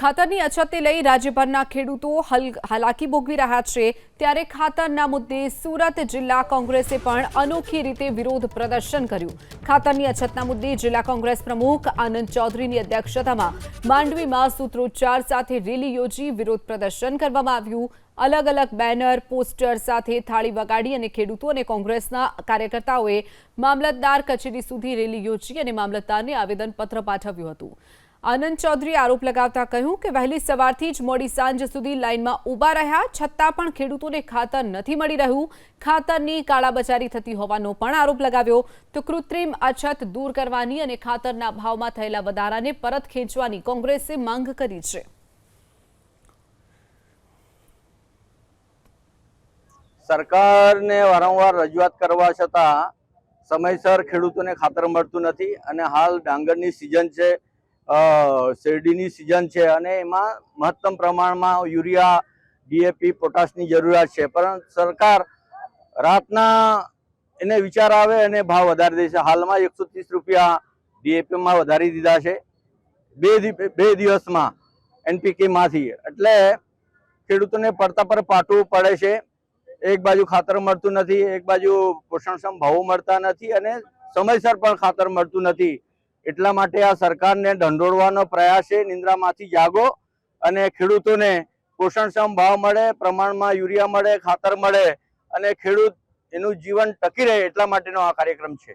ખાતરની અછતને લઈ રાજ્યભરના ખેડૂતો હલ- હાલાકી ભોગવી રહ્યા છે. ત્યારે ખાતરના મુદ્દે સુરત જિલ્લા કોંગ્રેસે પણ અનોખી રીતે વિરોધ પ્રદર્શન કર્યું. ખાતરની અછતના મુદ્દે જિલ્લા કોંગ્રેસ પ્રમુખ આનંદ ચૌધરીની અધ્યક્ષતામાં માંડવીમાં સૂત્રોચ્ચાર સાથે રેલી યોજી વિરોધ પ્રદર્શન કરવામાં આવ્યું. અલગ અલગ બેનર, પોસ્ટર સાથે થાળી વગાડી અને ખેડૂતો અને કોંગ્રેસના કાર્યકર્તાઓએ મામલતદાર કચેરી સુધી રેલી યોજી અને મામલતદારને આવેદનપત્ર પાઠવ્યું હતું. આનંદ ચૌધરી આરોપ લગાવતા કહ્યું કે વહેલી સવારથી જ મોડી સાંજ સુધી લાઇનમાં ઊભા રહ્યા, છતાં પણ ખેડૂતોને ખાતર નથી મળી રહ્યું. ખાતરની કાળાબજારી થતી હોવાનો પણ આરોપ લગાવ્યો. તો કૃત્રિમ અછત દૂર કરવાની અને ખાતરના ભાવમાં થયેલા વધારાને પરત ખેંચવાની કોંગ્રેસે માંગ કરી છે. સરકારને વારંવાર રજૂઆત કરવા છતાં સમયસર ખેડૂતોને ખાતર મળતું નથી અને હાલ ડાંગરની સિઝન છે. શેરડીની સિઝન છે અને એમાં મહત્તમ પ્રમાણમાં યુરિયા, ડીએપી, પોટાશની જરૂરિયાત છે. પરંતુ સરકાર રાતના એને વિચાર આવે અને ભાવ વધારી દે છે. હાલમાં એકસો ત્રીસ રૂપિયા ડીએપીમાં વધારી દીધા છે. બે બે દિવસમાં એનપીકેમાંથી. એટલે ખેડૂતોને પડતા પર પાટવું પડે છે. એક બાજુ ખાતર મળતું નથી, એક બાજુ પોષણક્ષમ ભાવો મળતા નથી અને સમયસર પણ ખાતર મળતું નથી. એટલા માટે આ સરકારને ઢંઢોળવાનો પ્રયાસ છે. નિંદ્રામાંથી જાગો અને ખેડૂતોને પોષણક્ષમ ભાવ મળે, પ્રમાણમાં યુરિયા મળે, ખાતર મળે અને ખેડૂત એનું જીવન ટકી રહે એટલા માટેનો આ કાર્યક્રમ છે.